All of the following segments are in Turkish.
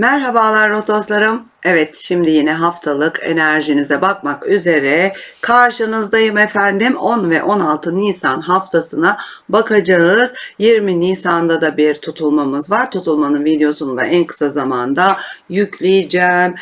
Merhabalar Rotoslarım. Evet şimdi yine haftalık enerjinize bakmak üzere karşınızdayım efendim. 10 ve 16 Nisan haftasına bakacağız. 20 Nisan'da da bir tutulmamız var. Tutulmanın videosunu da en kısa zamanda yükleyeceğim.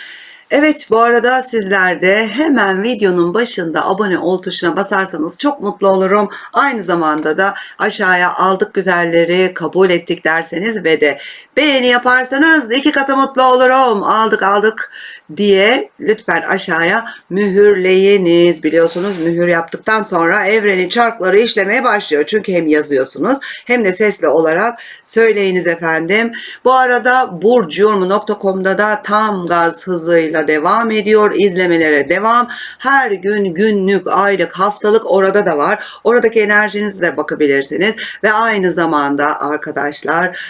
Evet bu arada sizler de hemen videonun başında abone ol tuşuna basarsanız çok mutlu olurum. Aynı zamanda da aşağıya aldık güzelleri kabul ettik derseniz ve de beğeni yaparsanız iki katı mutlu olurum. Aldık aldık diye lütfen aşağıya mühürleyiniz. Biliyorsunuz mühür yaptıktan sonra evrenin çarkları işlemeye başlıyor. Çünkü hem yazıyorsunuz hem de sesli olarak söyleyiniz efendim. Bu arada burcuyormu.com'da da tam gaz hızıyla devam ediyor. İzlemelere devam. Her gün günlük, aylık, haftalık orada da var. Oradaki enerjinize de bakabilirsiniz. Ve aynı zamanda arkadaşlar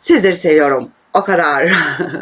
sizleri seviyorum. O kadar.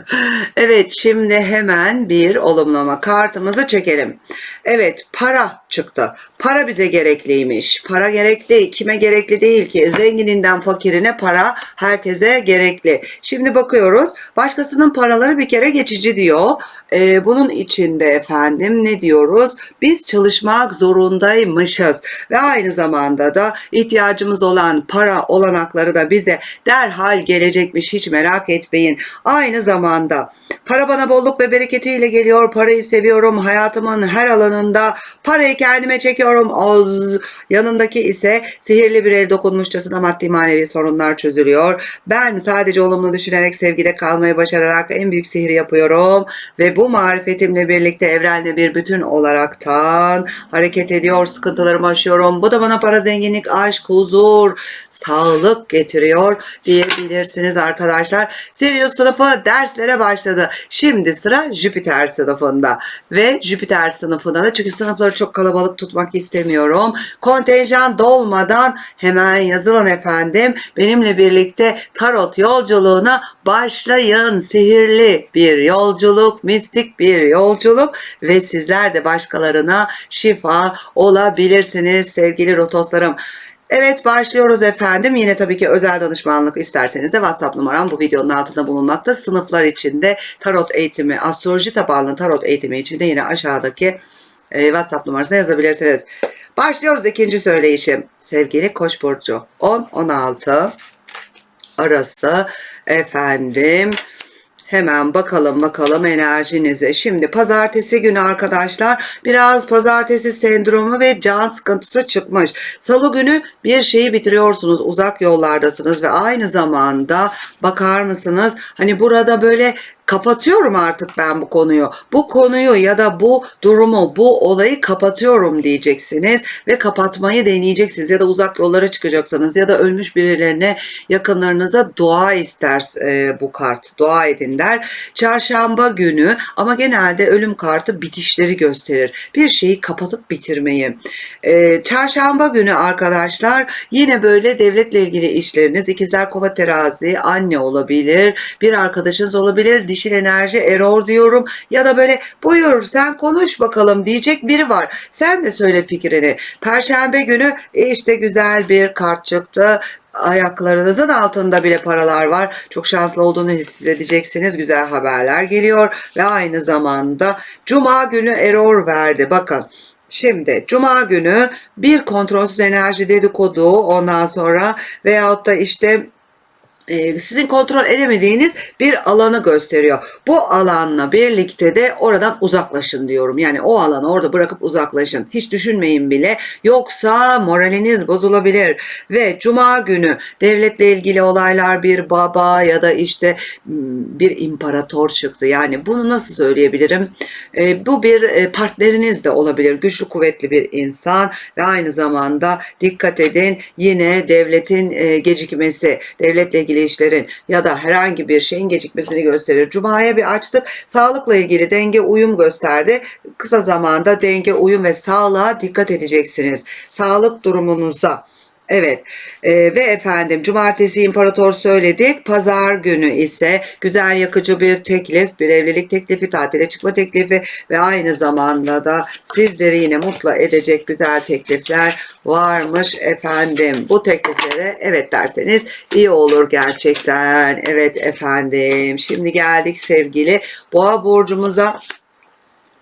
evet şimdi hemen bir olumlama kartımızı çekelim. Evet para çıktı. Para bize gerekliymiş. Para gerekli. Kime gerekli değil ki? Zengininden fakirine para herkese gerekli. Şimdi bakıyoruz. Başkasının paraları bir kere geçici diyor. Ee, bunun içinde efendim ne diyoruz? Biz çalışmak zorundaymışız. Ve aynı zamanda da ihtiyacımız olan para olanakları da bize derhal gelecekmiş. Hiç merak etmeyin. Aynı zamanda para bana bolluk ve bereketiyle geliyor. Parayı seviyorum. Hayatımın her alanında parayı kendime çekiyorum. Az yanındaki ise sihirli bir el dokunmuşçasına maddi manevi sorunlar çözülüyor. Ben sadece olumlu düşünerek sevgide kalmayı başararak en büyük sihir yapıyorum ve bu marifetimle birlikte evrenle bir bütün olaraktan hareket ediyor. Sıkıntılarımı aşıyorum. Bu da bana para, zenginlik, aşk, huzur, sağlık getiriyor diyebilirsiniz arkadaşlar. Sirius sınıfı derslere başladı. Şimdi sıra Jüpiter sınıfında ve Jüpiter sınıfında da çünkü sınıfları çok kalabalık tutmak istemiyorum. Kontenjan dolmadan hemen yazılın efendim. Benimle birlikte tarot yolculuğuna başlayın. Sihirli bir yolculuk, mistik bir yolculuk ve sizler de başkalarına şifa olabilirsiniz sevgili rotoslarım. Evet başlıyoruz efendim. Yine tabii ki özel danışmanlık isterseniz de WhatsApp numaram bu videonun altında bulunmakta. Sınıflar içinde tarot eğitimi, astroloji tabanlı tarot eğitimi için de yine aşağıdaki e, WhatsApp numarasına yazabilirsiniz. Başlıyoruz ikinci söyleyişim. Sevgili Koç burcu 10-16 arası efendim Hemen bakalım bakalım enerjinize. Şimdi pazartesi günü arkadaşlar biraz pazartesi sendromu ve can sıkıntısı çıkmış. Salı günü bir şeyi bitiriyorsunuz. Uzak yollardasınız ve aynı zamanda bakar mısınız? Hani burada böyle kapatıyorum artık ben bu konuyu. Bu konuyu ya da bu durumu, bu olayı kapatıyorum diyeceksiniz ve kapatmayı deneyeceksiniz ya da uzak yollara çıkacaksınız ya da ölmüş birilerine yakınlarınıza dua ister e, bu kart. Dua edin der. Çarşamba günü ama genelde ölüm kartı bitişleri gösterir. Bir şeyi kapatıp bitirmeyi. E, çarşamba günü arkadaşlar yine böyle devletle ilgili işleriniz ikizler kova terazi anne olabilir bir arkadaşınız olabilir dişil enerji error diyorum ya da böyle buyur sen konuş bakalım diyecek biri var. Sen de söyle fikrini. Perşembe günü e, işte güzel bir kart çıktı ayaklarınızın altında bile paralar var. Çok şanslı olduğunu hissedeceksiniz. Güzel haberler geliyor ve aynı zamanda cuma günü error verdi. Bakın Şimdi cuma günü bir kontrolsüz enerji dedikodu ondan sonra veyahut da işte e, sizin kontrol edemediğiniz bir alanı gösteriyor. Bu alanla birlikte de oradan uzaklaşın diyorum. Yani o alanı orada bırakıp uzaklaşın. Hiç düşünmeyin bile. Yoksa moraliniz bozulabilir. Ve cuma günü devletle ilgili olaylar bir baba ya da işte bir imparator çıktı. Yani bunu nasıl söyleyebilirim? E, bu bir e, partneriniz de olabilir. Güçlü kuvvetli bir insan ve aynı zamanda dikkat edin yine devletin gecikmesi, devletle ilgili işlerin ya da herhangi bir şeyin gecikmesini gösterir. Cuma'ya bir açtık. Sağlıkla ilgili denge uyum gösterdi. Kısa zamanda denge uyum ve sağlığa dikkat edeceksiniz. Sağlık durumunuza Evet Ee, ve efendim cumartesi imparator söyledik. Pazar günü ise güzel yakıcı bir teklif, bir evlilik teklifi, tatile çıkma teklifi ve aynı zamanda da sizleri yine mutlu edecek güzel teklifler varmış efendim. Bu tekliflere evet derseniz iyi olur gerçekten. Evet efendim. Şimdi geldik sevgili Boğa burcumuza.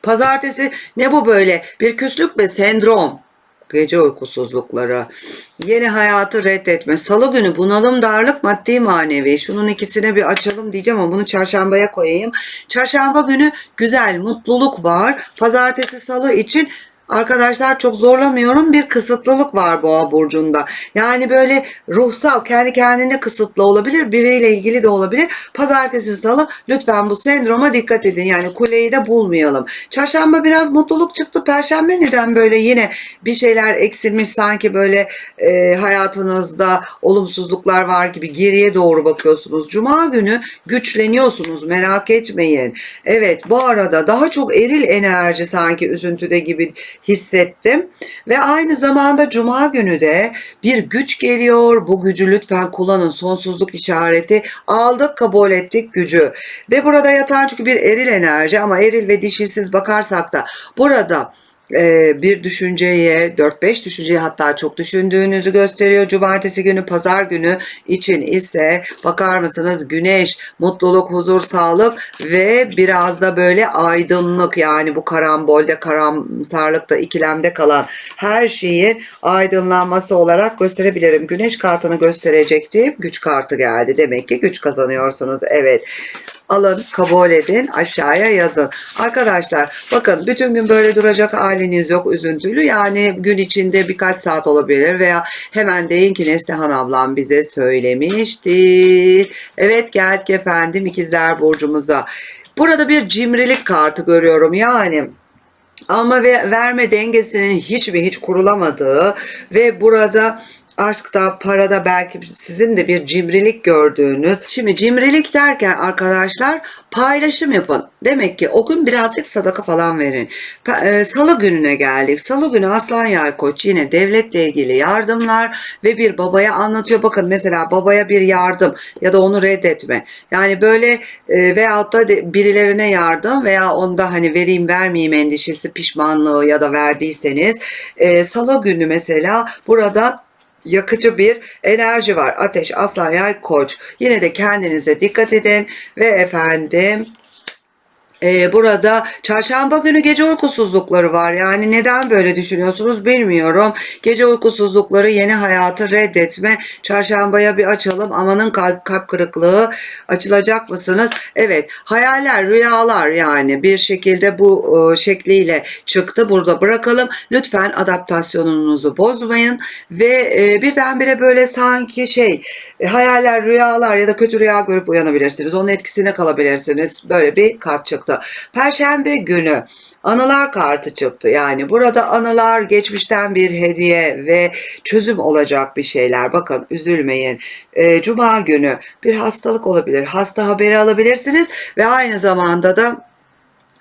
Pazartesi ne bu böyle? Bir küslük ve sendrom. Gece uykusuzlukları. Yeni hayatı reddetme. Salı günü bunalım, darlık, maddi manevi. Şunun ikisini bir açalım diyeceğim ama bunu çarşambaya koyayım. Çarşamba günü güzel, mutluluk var. Pazartesi, salı için Arkadaşlar çok zorlamıyorum bir kısıtlılık var boğa burcunda. Yani böyle ruhsal kendi kendine kısıtlı olabilir biriyle ilgili de olabilir. Pazartesi salı lütfen bu sendroma dikkat edin. Yani kuleyi de bulmayalım. Çarşamba biraz mutluluk çıktı. Perşembe neden böyle yine bir şeyler eksilmiş sanki böyle e, hayatınızda olumsuzluklar var gibi geriye doğru bakıyorsunuz. Cuma günü güçleniyorsunuz merak etmeyin. Evet bu arada daha çok eril enerji sanki üzüntüde gibi hissettim. Ve aynı zamanda cuma günü de bir güç geliyor. Bu gücü lütfen kullanın. Sonsuzluk işareti. Aldık, kabul ettik gücü. Ve burada yatan çünkü bir eril enerji ama eril ve dişilsiz bakarsak da burada bir düşünceye 4-5 düşünceyi hatta çok düşündüğünüzü gösteriyor. Cumartesi günü pazar günü için ise bakar mısınız güneş, mutluluk, huzur, sağlık ve biraz da böyle aydınlık yani bu karambolde, karamsarlıkta, ikilemde kalan her şeyin aydınlanması olarak gösterebilirim. Güneş kartını gösterecektim. Güç kartı geldi. Demek ki güç kazanıyorsunuz. Evet alın, kabul edin, aşağıya yazın. Arkadaşlar bakın bütün gün böyle duracak haliniz yok üzüntülü. Yani gün içinde birkaç saat olabilir veya hemen deyin ki Neslihan ablam bize söylemişti. Evet geldik efendim ikizler burcumuza. Burada bir cimrilik kartı görüyorum yani alma ve verme dengesinin hiç ve hiç kurulamadığı ve burada aşkta, parada belki sizin de bir cimrilik gördüğünüz. Şimdi cimrilik derken arkadaşlar paylaşım yapın. Demek ki o gün birazcık sadaka falan verin. E, Salı gününe geldik. Salı günü Aslan Yay Koç yine devletle ilgili yardımlar ve bir babaya anlatıyor. Bakın mesela babaya bir yardım ya da onu reddetme. Yani böyle e, veyahut da birilerine yardım veya onda hani vereyim vermeyeyim endişesi pişmanlığı ya da verdiyseniz e, Salı günü mesela burada yakıcı bir enerji var. Ateş, aslan, yay, koç. Yine de kendinize dikkat edin ve efendim ee, burada çarşamba günü gece uykusuzlukları var. Yani neden böyle düşünüyorsunuz bilmiyorum. Gece uykusuzlukları yeni hayatı reddetme. Çarşambaya bir açalım. Amanın kalp, kalp kırıklığı açılacak mısınız? Evet hayaller rüyalar yani bir şekilde bu e, şekliyle çıktı. Burada bırakalım. Lütfen adaptasyonunuzu bozmayın. Ve e, birdenbire böyle sanki şey e, hayaller rüyalar ya da kötü rüya görüp uyanabilirsiniz. Onun etkisine kalabilirsiniz. Böyle bir kart çıktı. Perşembe günü anılar kartı çıktı. Yani burada anılar geçmişten bir hediye ve çözüm olacak bir şeyler. Bakın üzülmeyin. Ee, Cuma günü bir hastalık olabilir. Hasta haberi alabilirsiniz ve aynı zamanda da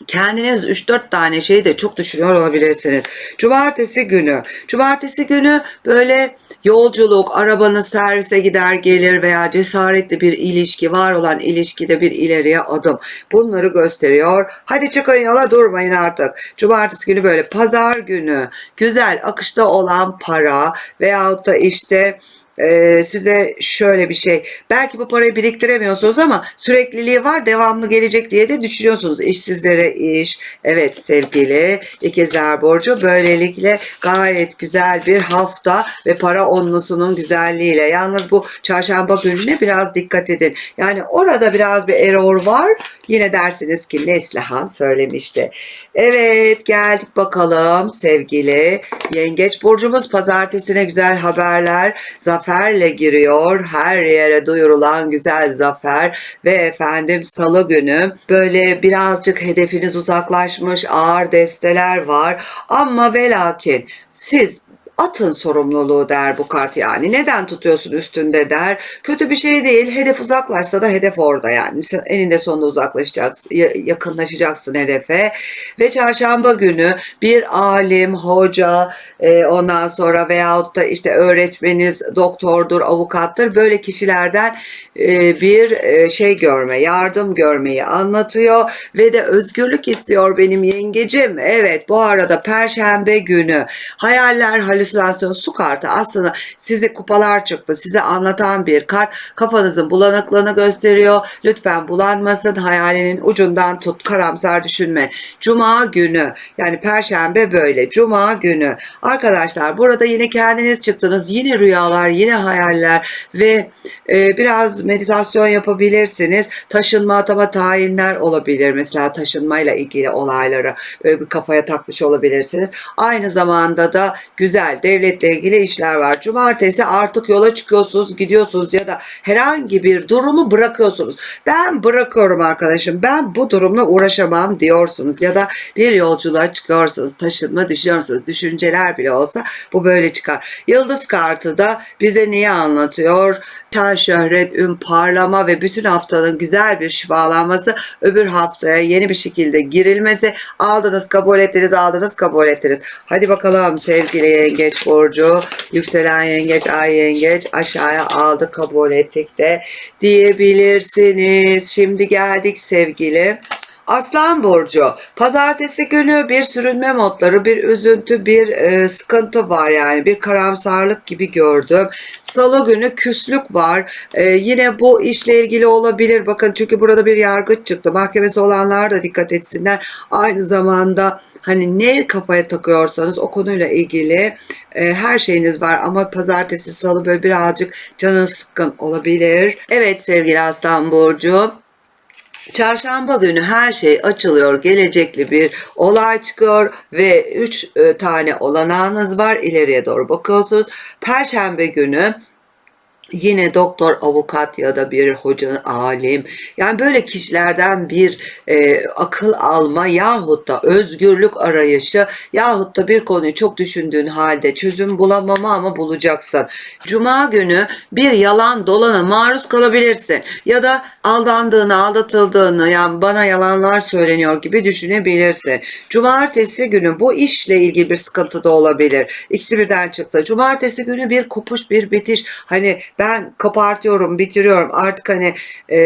kendiniz 3-4 tane şeyi de çok düşünüyor olabilirsiniz. Cumartesi günü. Cumartesi günü böyle yolculuk, arabanız servise gider gelir veya cesaretli bir ilişki, var olan ilişkide bir ileriye adım. Bunları gösteriyor. Hadi çıkın yola durmayın artık. Cumartesi günü böyle. Pazar günü güzel akışta olan para veyahut da işte e, size şöyle bir şey. Belki bu parayı biriktiremiyorsunuz ama sürekliliği var, devamlı gelecek diye de düşünüyorsunuz. İşsizlere iş. Evet sevgili ikizler borcu böylelikle gayet güzel bir hafta ve para onlusunun güzelliğiyle. Yalnız bu çarşamba gününe biraz dikkat edin. Yani orada biraz bir error var. Yine dersiniz ki Neslihan söylemişti. Evet geldik bakalım sevgili yengeç burcumuz pazartesine güzel haberler zaferle giriyor. Her yere duyurulan güzel zafer ve efendim salı günü böyle birazcık hedefiniz uzaklaşmış ağır desteler var ama ve lakin siz atın sorumluluğu der bu kart yani. Neden tutuyorsun üstünde der. Kötü bir şey değil. Hedef uzaklaşsa da hedef orada yani. Eninde sonunda uzaklaşacaksın, ya- yakınlaşacaksın hedefe. Ve çarşamba günü bir alim, hoca, e, ondan sonra veyahut da işte öğretmeniz, doktordur, avukattır böyle kişilerden e, bir e, şey görme, yardım görmeyi anlatıyor ve de özgürlük istiyor benim yengecim. Evet bu arada perşembe günü hayaller, halüsinasyon, su kartı aslında size kupalar çıktı. Size anlatan bir kart. Kafanızın bulanıklığını gösteriyor. Lütfen bulanmasın. Hayalinin ucundan tut. Karamsar düşünme. Cuma günü yani perşembe böyle. Cuma günü. Arkadaşlar burada yine kendiniz çıktınız. Yine rüyalar, yine hayaller ve e, biraz meditasyon yapabilirsiniz. Taşınma, atama, tayinler olabilir. Mesela taşınmayla ilgili olayları böyle bir kafaya takmış olabilirsiniz. Aynı zamanda da güzel devletle ilgili işler var. Cumartesi artık yola çıkıyorsunuz, gidiyorsunuz ya da herhangi bir durumu bırakıyorsunuz. Ben bırakıyorum arkadaşım. Ben bu durumla uğraşamam diyorsunuz ya da bir yolculuğa çıkıyorsunuz. Taşınma düşünüyorsunuz. Düşünceler bile olsa bu böyle çıkar. Yıldız kartı da bize neyi anlatıyor? Şan, şöhret, ün, parlama ve bütün haftanın güzel bir şifalanması öbür haftaya yeni bir şekilde girilmesi aldınız kabul ettiniz aldınız kabul ettiniz. Hadi bakalım sevgili yengeç burcu yükselen yengeç ay yengeç aşağıya aldık kabul ettik de diyebilirsiniz. Şimdi geldik sevgili Aslan Burcu. Pazartesi günü bir sürünme modları, bir üzüntü, bir e, sıkıntı var yani bir karamsarlık gibi gördüm. Salı günü küslük var. E, yine bu işle ilgili olabilir. Bakın çünkü burada bir yargıç çıktı. Mahkemesi olanlar da dikkat etsinler. Aynı zamanda hani ne kafaya takıyorsanız o konuyla ilgili e, her şeyiniz var ama pazartesi salı böyle birazcık canın sıkkın olabilir. Evet sevgili Aslan Burcu. Çarşamba günü her şey açılıyor. Gelecekli bir olay çıkıyor ve 3 tane olanağınız var. İleriye doğru bakıyorsunuz. Perşembe günü yine doktor, avukat ya da bir hoca, alim yani böyle kişilerden bir e, akıl alma yahut da özgürlük arayışı yahut da bir konuyu çok düşündüğün halde çözüm bulamama ama bulacaksın. Cuma günü bir yalan dolana maruz kalabilirsin ya da aldandığını, aldatıldığını yani bana yalanlar söyleniyor gibi düşünebilirsin. Cumartesi günü bu işle ilgili bir sıkıntı da olabilir. İkisi birden çıktı. Cumartesi günü bir kopuş, bir bitiş. Hani ben kopartıyorum, bitiriyorum. Artık hani e,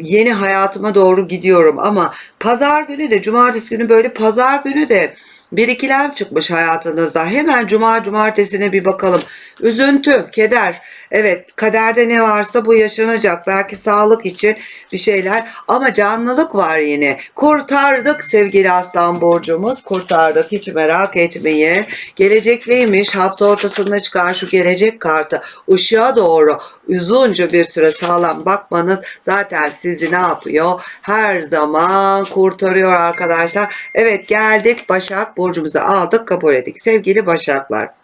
yeni hayatıma doğru gidiyorum ama pazar günü de cumartesi günü böyle pazar günü de bir ikilem çıkmış hayatınızda. Hemen cuma cumartesine bir bakalım. Üzüntü, keder. Evet kaderde ne varsa bu yaşanacak. Belki sağlık için bir şeyler ama canlılık var yine. Kurtardık sevgili aslan borcumuz. Kurtardık hiç merak etmeyin. Gelecekliymiş hafta ortasında çıkan şu gelecek kartı ışığa doğru uzunca bir süre sağlam bakmanız zaten sizi ne yapıyor? Her zaman kurtarıyor arkadaşlar. Evet geldik Başak burcumuzu aldık kabul ettik. Sevgili Başaklar.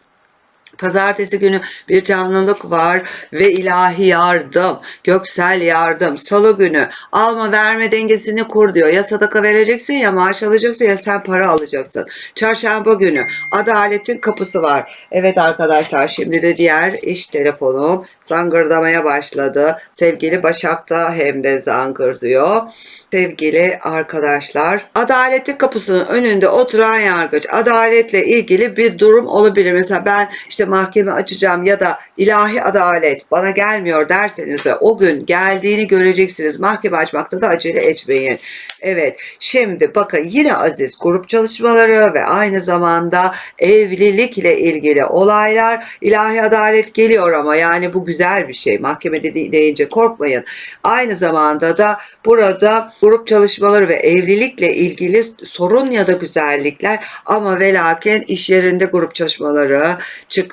Pazartesi günü bir canlılık var ve ilahi yardım, göksel yardım. Salı günü alma verme dengesini kur diyor. Ya sadaka vereceksin ya maaş alacaksın ya sen para alacaksın. Çarşamba günü adaletin kapısı var. Evet arkadaşlar şimdi de diğer iş telefonum zangırdamaya başladı. Sevgili Başak da hem de zangırdıyor. Sevgili arkadaşlar, adaletin kapısının önünde oturan yargıç, adaletle ilgili bir durum olabilir. Mesela ben işte mahkeme açacağım ya da ilahi adalet bana gelmiyor derseniz de o gün geldiğini göreceksiniz. Mahkeme açmakta da acele etmeyin. Evet, şimdi bakın yine aziz grup çalışmaları ve aynı zamanda evlilikle ilgili olaylar, ilahi adalet geliyor ama yani bu güzel bir şey. Mahkeme deyince korkmayın. Aynı zamanda da burada grup çalışmaları ve evlilikle ilgili sorun ya da güzellikler ama ve lakin iş yerinde grup çalışmaları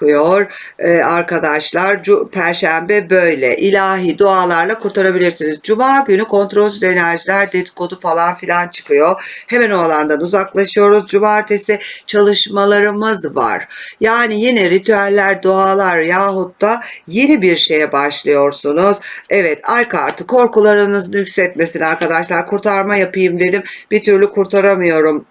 çıkıyor Ee, arkadaşlar. Perşembe böyle ilahi dualarla kurtarabilirsiniz. Cuma günü kontrolsüz enerjiler dedikodu falan filan çıkıyor. Hemen o alandan uzaklaşıyoruz. Cumartesi çalışmalarımız var. Yani yine ritüeller, dualar yahut da yeni bir şeye başlıyorsunuz. Evet ay kartı korkularınızın yükseltmesin arkadaşlar. Kurtarma yapayım dedim. Bir türlü kurtaramıyorum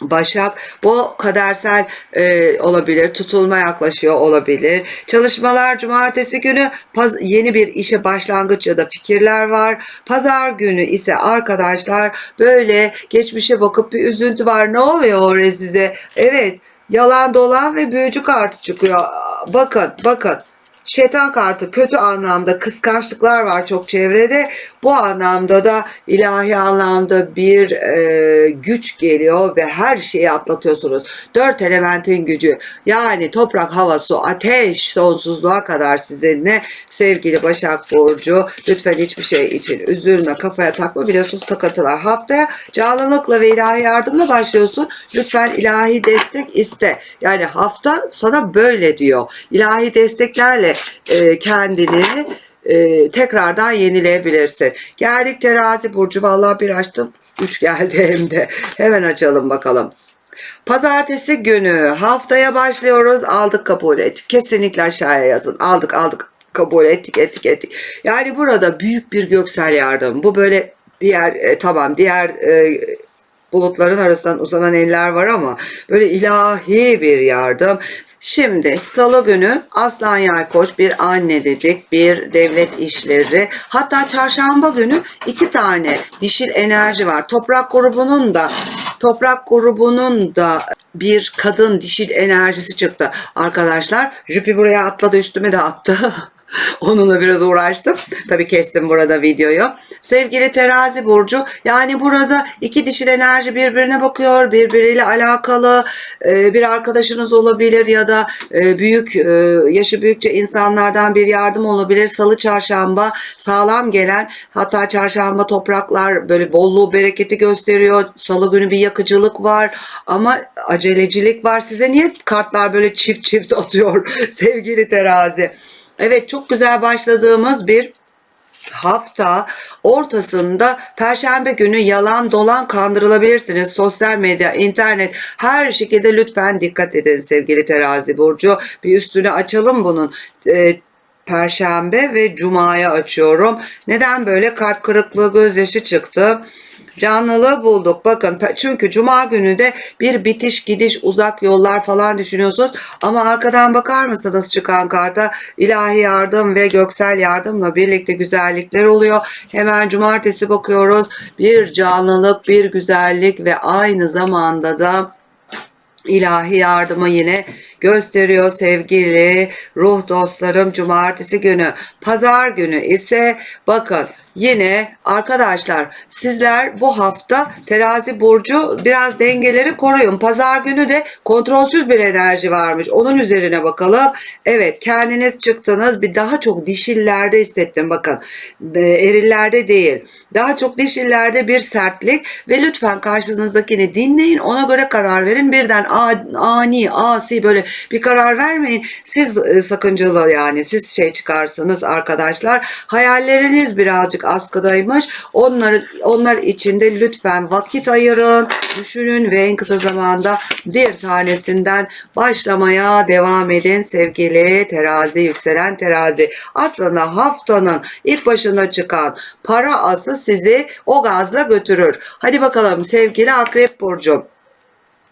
Başak bu kadersel e, olabilir, tutulma yaklaşıyor olabilir. Çalışmalar cumartesi günü paz- yeni bir işe başlangıç ya da fikirler var. Pazar günü ise arkadaşlar böyle geçmişe bakıp bir üzüntü var. Ne oluyor oraya size? Evet yalan dolan ve büyücü kartı çıkıyor. Bakın bakın. Şeytan kartı kötü anlamda kıskançlıklar var çok çevrede. Bu anlamda da ilahi anlamda bir e, güç geliyor ve her şeyi atlatıyorsunuz. Dört elementin gücü yani toprak, hava, su, ateş sonsuzluğa kadar sizinle sevgili Başak Burcu. Lütfen hiçbir şey için üzülme, kafaya takma. Biliyorsunuz takıntılar. Haftaya canlılıkla ve ilahi yardımla başlıyorsun. Lütfen ilahi destek iste. Yani hafta sana böyle diyor. İlahi desteklerle e, kendini e, tekrardan yenileyebilirsin. Geldik terazi burcu. Vallahi bir açtım. Üç geldi hem de. Hemen açalım bakalım. Pazartesi günü haftaya başlıyoruz. Aldık kabul et. Kesinlikle aşağıya yazın. Aldık aldık kabul ettik ettik ettik. Yani burada büyük bir göksel yardım. Bu böyle diğer e, tamam diğer e, bulutların arasından uzanan eller var ama böyle ilahi bir yardım. Şimdi salı günü Aslan Yay Koç bir anne dedik, bir devlet işleri. Hatta çarşamba günü iki tane dişil enerji var. Toprak grubunun da Toprak grubunun da bir kadın dişil enerjisi çıktı. Arkadaşlar Jüpi buraya atladı üstüme de attı. Onunla biraz uğraştım. Tabii kestim burada videoyu. Sevgili terazi burcu yani burada iki dişil enerji birbirine bakıyor. Birbiriyle alakalı e, bir arkadaşınız olabilir ya da e, büyük e, yaşı büyükçe insanlardan bir yardım olabilir. Salı çarşamba sağlam gelen hatta çarşamba topraklar böyle bolluğu bereketi gösteriyor. Salı günü bir yakıcılık var ama acelecilik var. Size niye kartlar böyle çift çift atıyor sevgili terazi? Evet çok güzel başladığımız bir hafta ortasında perşembe günü yalan dolan kandırılabilirsiniz. Sosyal medya, internet her şekilde lütfen dikkat edin sevgili terazi burcu. Bir üstünü açalım bunun. Ee, Perşembe ve Cuma'ya açıyorum. Neden böyle kalp kırıklığı gözyaşı çıktı? Canlılığı bulduk. Bakın çünkü cuma günü de bir bitiş gidiş uzak yollar falan düşünüyorsunuz. Ama arkadan bakar mısınız çıkan karta ilahi yardım ve göksel yardımla birlikte güzellikler oluyor. Hemen cumartesi bakıyoruz. Bir canlılık, bir güzellik ve aynı zamanda da ilahi yardımı yine gösteriyor sevgili ruh dostlarım cumartesi günü. Pazar günü ise bakın yine arkadaşlar sizler bu hafta terazi burcu biraz dengeleri koruyun. Pazar günü de kontrolsüz bir enerji varmış. Onun üzerine bakalım. Evet kendiniz çıktınız bir daha çok dişillerde hissettim bakın. E, erillerde değil. Daha çok dişillerde bir sertlik ve lütfen karşınızdakini dinleyin ona göre karar verin. Birden ani, asi böyle bir karar vermeyin. Siz e, sakıncalı yani siz şey çıkarsınız arkadaşlar. Hayalleriniz birazcık askıdaymış. Onları, onlar için de lütfen vakit ayırın, düşünün ve en kısa zamanda bir tanesinden başlamaya devam edin sevgili terazi, yükselen terazi. Aslında haftanın ilk başına çıkan para ası sizi o gazla götürür. Hadi bakalım sevgili akrep burcu.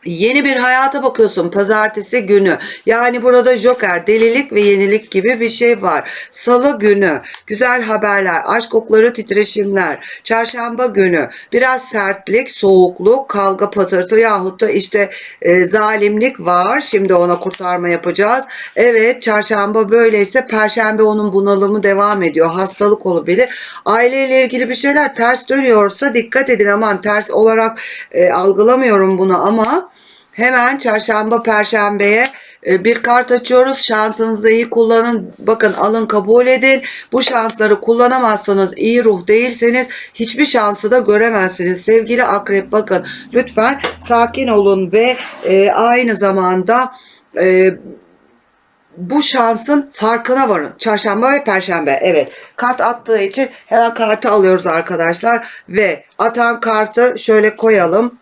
Yeni bir hayata bakıyorsun pazartesi günü. Yani burada joker, delilik ve yenilik gibi bir şey var. Salı günü güzel haberler, aşk kokları, titreşimler. Çarşamba günü biraz sertlik, soğukluk, kavga patırtı yahut da işte e, zalimlik var. Şimdi ona kurtarma yapacağız. Evet çarşamba böyleyse perşembe onun bunalımı devam ediyor. Hastalık olabilir. Aileyle ilgili bir şeyler ters dönüyorsa dikkat edin aman ters olarak e, algılamıyorum bunu ama Hemen çarşamba perşembeye e, bir kart açıyoruz. Şansınızı iyi kullanın. Bakın alın kabul edin. Bu şansları kullanamazsanız iyi ruh değilseniz hiçbir şansı da göremezsiniz. Sevgili akrep bakın lütfen sakin olun ve e, aynı zamanda e, bu şansın farkına varın. Çarşamba ve perşembe. Evet. Kart attığı için hemen kartı alıyoruz arkadaşlar. Ve atan kartı şöyle koyalım.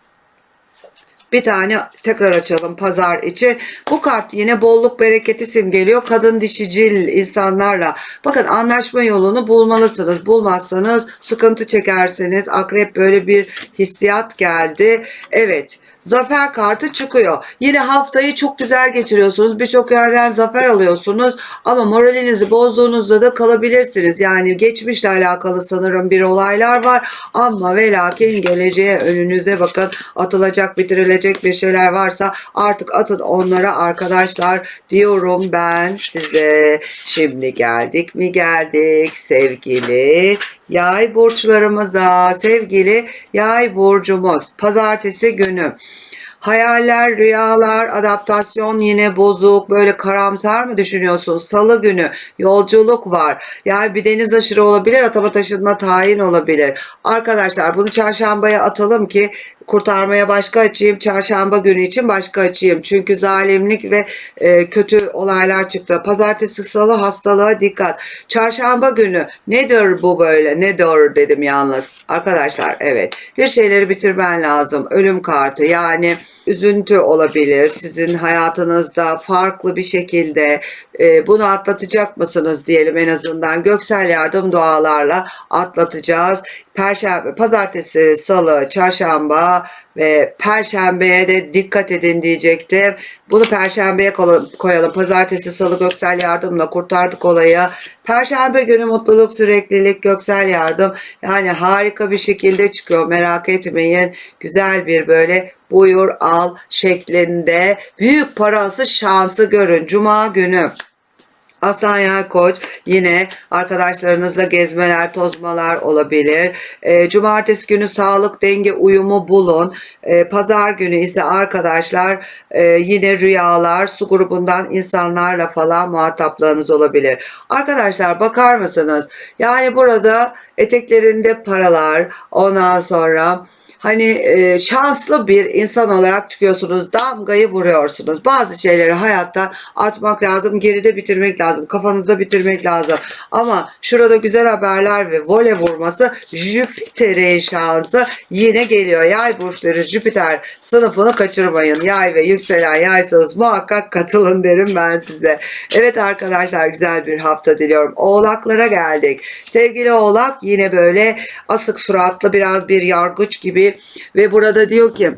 Bir tane tekrar açalım pazar için. Bu kart yine bolluk bereketi simgeliyor. Kadın dişicil insanlarla. Bakın anlaşma yolunu bulmalısınız. Bulmazsanız sıkıntı çekersiniz. Akrep böyle bir hissiyat geldi. Evet zafer kartı çıkıyor. Yine haftayı çok güzel geçiriyorsunuz. Birçok yerden zafer alıyorsunuz ama moralinizi bozduğunuzda da kalabilirsiniz. Yani geçmişle alakalı sanırım bir olaylar var ama ve lakin geleceğe önünüze bakın atılacak bitirilecek bir şeyler varsa artık atın onlara arkadaşlar diyorum ben size. Şimdi geldik mi geldik sevgili yay burçlarımıza sevgili yay burcumuz pazartesi günü Hayaller, rüyalar, adaptasyon yine bozuk, böyle karamsar mı düşünüyorsun? Salı günü yolculuk var. Yani bir deniz aşırı olabilir, atama taşınma tayin olabilir. Arkadaşlar bunu çarşambaya atalım ki kurtarmaya başka açayım, çarşamba günü için başka açayım. Çünkü zalimlik ve e, kötü olaylar çıktı. Pazartesi, salı hastalığa dikkat. Çarşamba günü nedir bu böyle? Nedir dedim yalnız. Arkadaşlar evet bir şeyleri bitirmen lazım. Ölüm kartı yani üzüntü olabilir sizin hayatınızda farklı bir şekilde e, bunu atlatacak mısınız diyelim en azından göksel yardım dualarla atlatacağız. Perşembe, pazartesi, salı, çarşamba ve perşembeye de dikkat edin diyecektim. Bunu perşembeye koyalım. Pazartesi, salı göksel yardımla kurtardık olayı. Perşembe günü mutluluk, süreklilik, göksel yardım. Yani harika bir şekilde çıkıyor. Merak etmeyin. Güzel bir böyle buyur al şeklinde büyük parası şansı görün. Cuma günü. Aslan Yay Koç yine arkadaşlarınızla gezmeler, tozmalar olabilir. E, cumartesi günü sağlık, denge, uyumu bulun. E, Pazar günü ise arkadaşlar e, yine rüyalar, su grubundan insanlarla falan muhataplığınız olabilir. Arkadaşlar bakar mısınız? Yani burada eteklerinde paralar, ondan sonra hani e, şanslı bir insan olarak çıkıyorsunuz. Damgayı vuruyorsunuz. Bazı şeyleri hayattan atmak lazım. Geride bitirmek lazım. Kafanızda bitirmek lazım. Ama şurada güzel haberler ve vole vurması Jüpiter'in şansı yine geliyor. Yay burçları Jüpiter sınıfını kaçırmayın. Yay ve yükselen yaysanız muhakkak katılın derim ben size. Evet arkadaşlar güzel bir hafta diliyorum. Oğlaklara geldik. Sevgili oğlak yine böyle asık suratlı biraz bir yargıç gibi ve burada diyor ki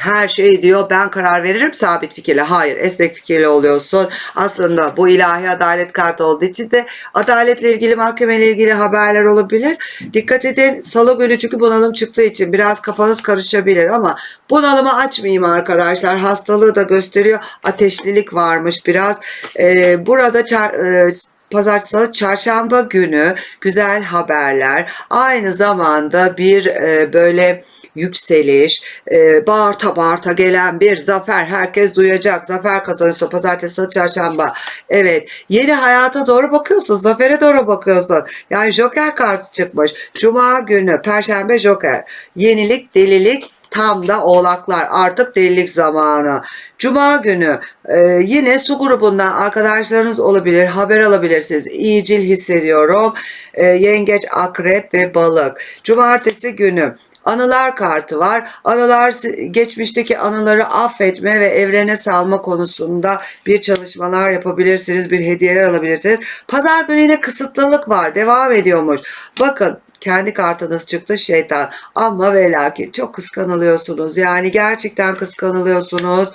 her şey diyor ben karar veririm sabit fikirli. Hayır esnek fikirli oluyorsun. Aslında bu ilahi adalet kartı olduğu için de adaletle ilgili mahkemeyle ilgili haberler olabilir. Dikkat edin salı günü çünkü bunalım çıktığı için biraz kafanız karışabilir ama bunalımı açmayayım arkadaşlar. Hastalığı da gösteriyor. Ateşlilik varmış biraz. Ee, burada çar- e, Pazartesi, salı, çarşamba günü güzel haberler. Aynı zamanda bir e, böyle yükseliş, e, bağırta bağırta gelen bir zafer herkes duyacak. Zafer kazanıyorsa pazartesi, salı, çarşamba. Evet yeni hayata doğru bakıyorsun. Zafere doğru bakıyorsun. Yani Joker kartı çıkmış. Cuma günü, Perşembe Joker. Yenilik, delilik, Tam da oğlaklar artık delilik zamanı. Cuma günü e, yine su grubundan arkadaşlarınız olabilir. Haber alabilirsiniz. İyicil hissediyorum. E, yengeç, akrep ve balık. Cumartesi günü Anılar kartı var. Anılar geçmişteki anıları affetme ve evrene salma konusunda bir çalışmalar yapabilirsiniz. Bir hediyeler alabilirsiniz. Pazar günü yine kısıtlılık var. Devam ediyormuş. Bakın kendi kartınız çıktı şeytan. Ama ve lakin çok kıskanılıyorsunuz. Yani gerçekten kıskanılıyorsunuz.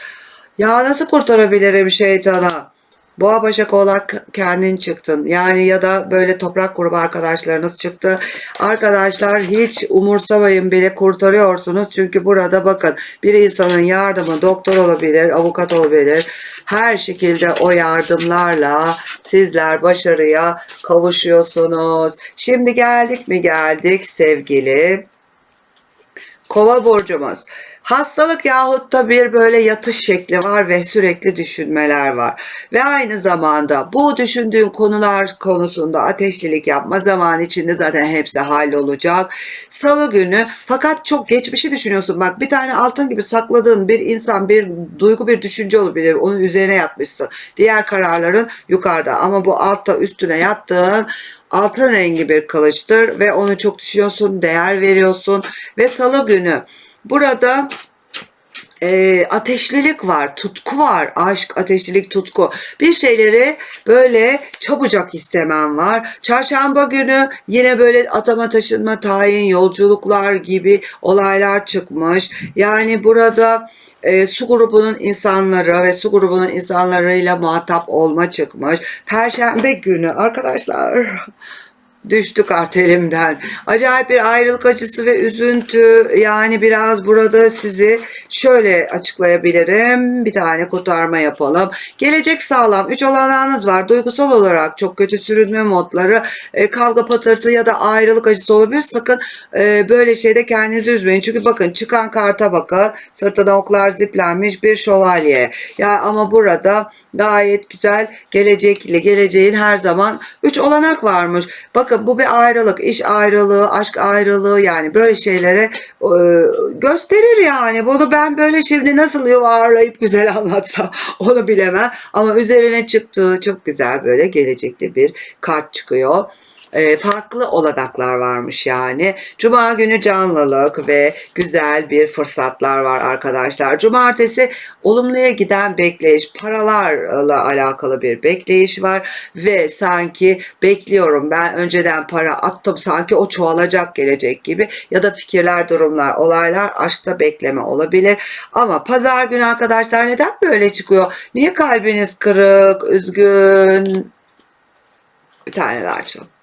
Ya nasıl kurtarabilirim şeytana? Boğa Başak Oğlak kendin çıktın. Yani ya da böyle toprak grubu arkadaşlarınız çıktı. Arkadaşlar hiç umursamayın bile kurtarıyorsunuz. Çünkü burada bakın bir insanın yardımı doktor olabilir, avukat olabilir. Her şekilde o yardımlarla sizler başarıya kavuşuyorsunuz. Şimdi geldik mi geldik sevgili Kova burcumuz. Hastalık yahut da bir böyle yatış şekli var ve sürekli düşünmeler var. Ve aynı zamanda bu düşündüğün konular konusunda ateşlilik yapma zaman içinde zaten hepsi hallolacak. Salı günü fakat çok geçmişi düşünüyorsun. Bak bir tane altın gibi sakladığın bir insan bir duygu bir düşünce olabilir. Onun üzerine yatmışsın. Diğer kararların yukarıda ama bu altta üstüne yattığın altın rengi bir kılıçtır ve onu çok düşünüyorsun, değer veriyorsun ve salı günü Burada e, ateşlilik var, tutku var, aşk, ateşlilik, tutku. Bir şeyleri böyle çabucak istemem var. Çarşamba günü yine böyle atama taşınma, tayin, yolculuklar gibi olaylar çıkmış. Yani burada e, su grubunun insanları ve su grubunun insanlarıyla muhatap olma çıkmış. Perşembe günü arkadaşlar düştü kart elimden. Acayip bir ayrılık acısı ve üzüntü. Yani biraz burada sizi şöyle açıklayabilirim. Bir tane kurtarma yapalım. Gelecek sağlam. Üç olanağınız var. Duygusal olarak çok kötü sürünme modları, e, kavga patırtı ya da ayrılık acısı olabilir. Sakın e, böyle şeyde kendinizi üzmeyin. Çünkü bakın çıkan karta bakın. Sırtına oklar ziplenmiş bir şövalye. Ya ama burada gayet güzel gelecekli, geleceğin her zaman üç olanak varmış. Bakın bu bir ayrılık, iş ayrılığı, aşk ayrılığı yani böyle şeylere e, gösterir yani. Bunu ben böyle şimdi nasıl yuvarlayıp güzel anlatsam onu bilemem. Ama üzerine çıktığı çok güzel böyle gelecekli bir kart çıkıyor e, farklı olanaklar varmış yani. Cuma günü canlılık ve güzel bir fırsatlar var arkadaşlar. Cumartesi olumluya giden bekleyiş, paralarla alakalı bir bekleyiş var ve sanki bekliyorum ben önceden para attım sanki o çoğalacak gelecek gibi ya da fikirler, durumlar, olaylar aşkta bekleme olabilir. Ama pazar günü arkadaşlar neden böyle çıkıyor? Niye kalbiniz kırık, üzgün? Bir tane daha açalım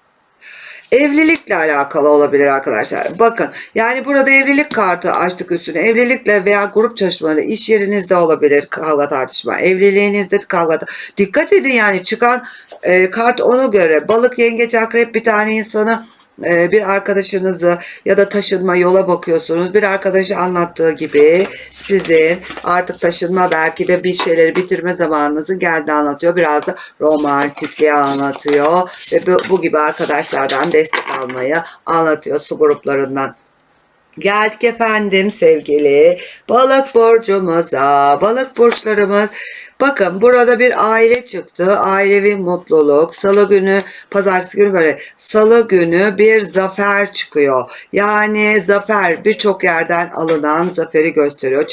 evlilikle alakalı olabilir arkadaşlar. Bakın yani burada evlilik kartı açtık üstüne. Evlilikle veya grup çalışmaları iş yerinizde olabilir kavga tartışma. Evliliğinizde kavga Dikkat edin yani çıkan e, kart ona göre. Balık, yengeç, akrep bir tane insanı bir arkadaşınızı ya da taşınma yola bakıyorsunuz. Bir arkadaşı anlattığı gibi sizin artık taşınma belki de bir şeyleri bitirme zamanınızın geldi anlatıyor. Biraz da romantikliği anlatıyor ve bu, bu gibi arkadaşlardan destek almayı anlatıyor su gruplarından. Geldik efendim sevgili balık burcumuza. Balık burçlarımız bakın burada bir aile çıktı. Ailevi mutluluk. Salı günü pazartesi günü böyle salı günü bir zafer çıkıyor. Yani zafer birçok yerden alınan zaferi gösteriyor.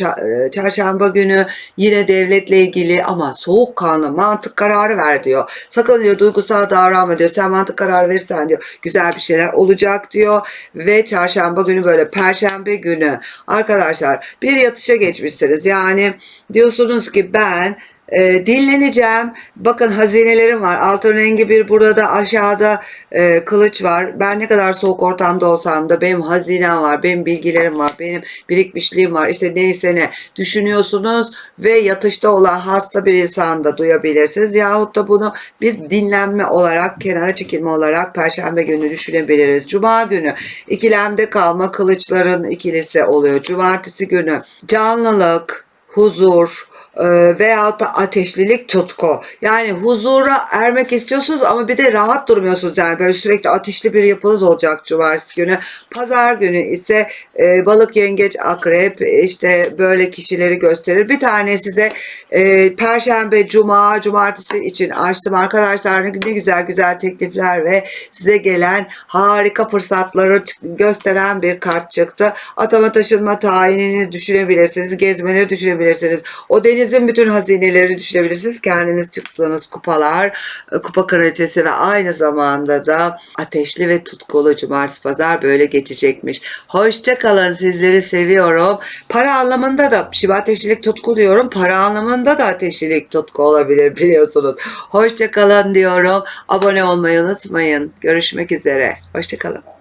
E, çarşamba günü yine devletle ilgili ama soğukkanlı mantık kararı ver diyor. Sakın diyor duygusal davranma diyor. Sen mantık kararı verirsen diyor güzel bir şeyler olacak diyor. Ve çarşamba günü böyle perşembe günü arkadaşlar bir yatışa geçmişsiniz. Yani diyorsunuz ki ben e, dinleneceğim. Bakın hazinelerim var. Altın rengi bir burada aşağıda e, kılıç var. Ben ne kadar soğuk ortamda olsam da benim hazinem var. Benim bilgilerim var. Benim birikmişliğim var. İşte neyse ne düşünüyorsunuz ve yatışta olan hasta bir insan da duyabilirsiniz. Yahut da bunu biz dinlenme olarak kenara çekilme olarak perşembe günü düşünebiliriz. Cuma günü ikilemde kalma kılıçların ikilisi oluyor. Cumartesi günü canlılık, huzur, e, veyahut da ateşlilik tutku. Yani huzura ermek istiyorsunuz ama bir de rahat durmuyorsunuz. Yani böyle sürekli ateşli bir yapınız olacak cumartesi günü. Pazar günü ise e, balık, yengeç, akrep işte böyle kişileri gösterir. Bir tane size e, perşembe, cuma, cumartesi için açtım arkadaşlar. Ne güzel güzel teklifler ve size gelen harika fırsatları gösteren bir kart çıktı. Atama taşınma tayinini düşünebilirsiniz. Gezmeleri düşünebilirsiniz. O denizin bütün hazinelerini düşünebilirsiniz. Kendiniz çıktığınız kupalar, e, kupa kraliçesi ve aynı zamanda da ateşli ve tutkulu cumartesi pazar böyle geçecekmiş. Hoşça kalın sizleri seviyorum. Para anlamında da şimdi ateşlilik tutku diyorum. Para anlamında da ateşlilik tutku olabilir biliyorsunuz. Hoşça kalın diyorum. Abone olmayı unutmayın. Görüşmek üzere. Hoşça kalın.